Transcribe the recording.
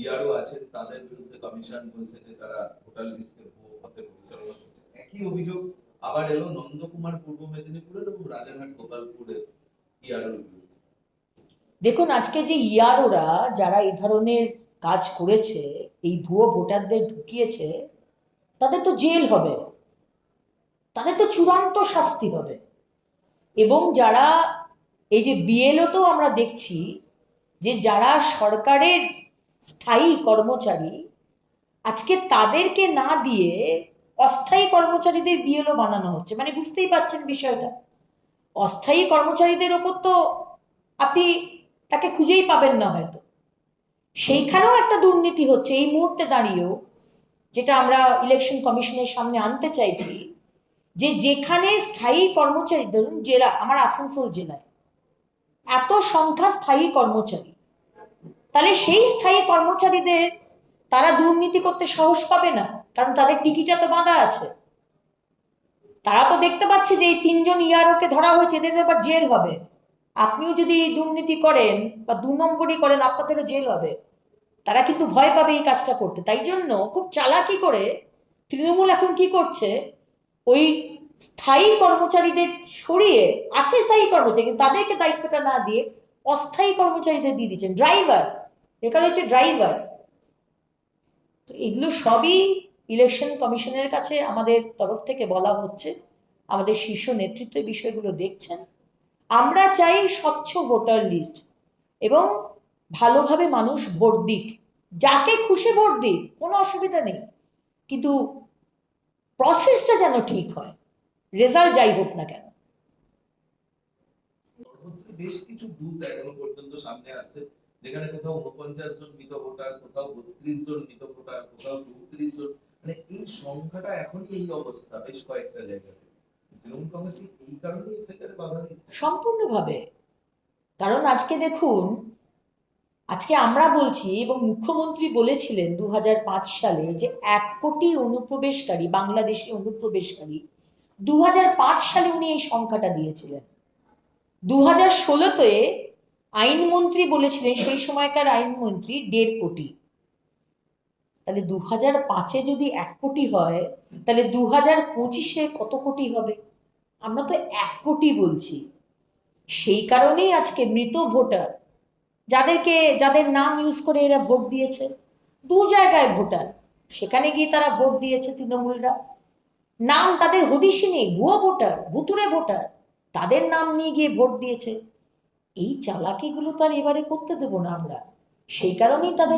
ইয়ারও আছেন, তাদের বিরুদ্ধে কমিশন বলছে যে তারা ভোটার লিস্টে ভুয়ো পথে পরিচালনা করছে। একই অভিযোগ আবার এলো নন্দকুমার পূর্ব মেদিনীপুরের এবং রাজারহাট গোপালপুরের ইয়ারোর বিরুদ্ধে। দেখুন, আজকে যে ইয়ারোরা যারা এই ধরনের কাজ করেছে, এই ভুয়ো ভোটারদের ঢুকিয়েছে, তাদের তো জেল হবে। তাদের তো চূড়ান্ত শাস্তি হবে। এবং যারা, এই যে বিএলও তো আমরা দেখছি, যে যারা সরকারের স্থায়ী কর্মচারী, আজকে তাদেরকে না দিয়ে অস্থায়ী কর্মচারীদের বিএলও বানানো হচ্ছে। মানে বুঝতেই পারছেন বিষয়টা। অস্থায়ী কর্মচারীদের ওপর তো আপনি তাকে খুঁজেই পাবেন না হয়তো। সেইখানেও একটা দুর্নীতি হচ্ছে। এই মুহূর্তে দাঁড়িয়েও যেটা আমরা ইলেকশন কমিশনের সামনে আনতে চাইছি, যে যেখানে স্থায়ী কর্মচারী, ধরুন জেলা, আমার আসানসোল জেলায়, এত সংখ্যা স্থায়ী কর্মচারী তাহলে সেই স্থায়ী কর্মচারীদের তারা দুর্নীতি করতে সাহস পাবে না, কারণ তাদের টিকিটা তো বাঁধা আছে। তারা তো দেখতে পাচ্ছে যে এই তিনজন ইয়ারোকে ধরা হয়েছে, এদের এবার জেল হবে। আপনিও যদি দুর্নীতি করেন বা দু নম্বরই করেন, আপনাদেরও জেল হবে। তারা কিন্তু ভয় পাবে এই কাজটা করতে। তাই জন্য খুব চালাকি করে তৃণমূল এখন কি করছে? ওই স্থায়ী কর্মচারীদের সরিয়ে, আছে স্থায়ী কর্মচারী, কিন্তু তাদেরকে দায়িত্বটা না দিয়ে অস্থায়ী কর্মচারীদের দিয়ে দিচ্ছেন। ড্রাইভার এখানে হচ্ছে ড্রাইভার তো এগুলো সবই ইলেকশন কমিশনের কাছে আমাদের তরফ থেকে বলা হচ্ছে। আমাদের শীর্ষ নেতৃত্ব বিষয়গুলো দেখছেন। আমরা চাই স্বচ্ছ ভোটার লিস্ট এবং ভালোভাবে মানুষ ভোট দিক। যাকে খুশি ভোট দিক, কোনো অসুবিধা নেই। কিন্তু প্রসেসটা যেন ঠিক হয় রেজাল্ট যাই হোক না কেন। বেশ কিছু পর্যন্ত সামনে আসছে। যেখানে কোথাও উনপঞ্চাশ জন মৃত ভোটার, কোথাও বত্রিশ জন মৃত ভোটার, কোথাও চৌত্রিশ জন। মানে এই সংখ্যাটা এখনই এই অবস্থা বেশ কয়েকটা জায়গাতে। তৃণমূল কংগ্রেস এই কারণেই সেখানে বাধা সম্পূর্ণভাবে। কারণ আজকে দেখুন, আজকে আমরা বলছি এবং মুখ্যমন্ত্রী বলেছিলেন দু হাজার পাঁচ সালে যে এক কোটি অনুপ্রবেশকারী, বাংলাদেশি অনুপ্রবেশকারী দু হাজার পাঁচ সালে উনি এই সংখ্যাটা দিয়েছিলেন। দু হাজার ষোলোতে আইনমন্ত্রী বলেছিলেন, সেই সময়কার আইনমন্ত্রী দেড় কোটি। তাহলে দু হাজার পাঁচে যদি এক কোটি হয়, তাহলে দু হাজার পঁচিশে কত কোটি হবে? আমরা তো এক কোটি বলছি। সেই কারণেই আজকে মৃত ভোটার, যাদেরকে, যাদের নাম ইউজ করে এরা ভোট দিয়েছে, দু জায়গায় ভোটার, সেখানে গিয়ে তারা ভোট দিয়েছে তৃণমূলরা। নাম তাদের হদিশই নেই, ভুয়ো ভোটার ভুতুরে ভোটার, তাদের নাম নিয়ে গিয়ে ভোট দিয়েছে। এই চালাকিগুলো তো আর এবারে করতে দেবো না আমরা। সেই কারণেই তাদের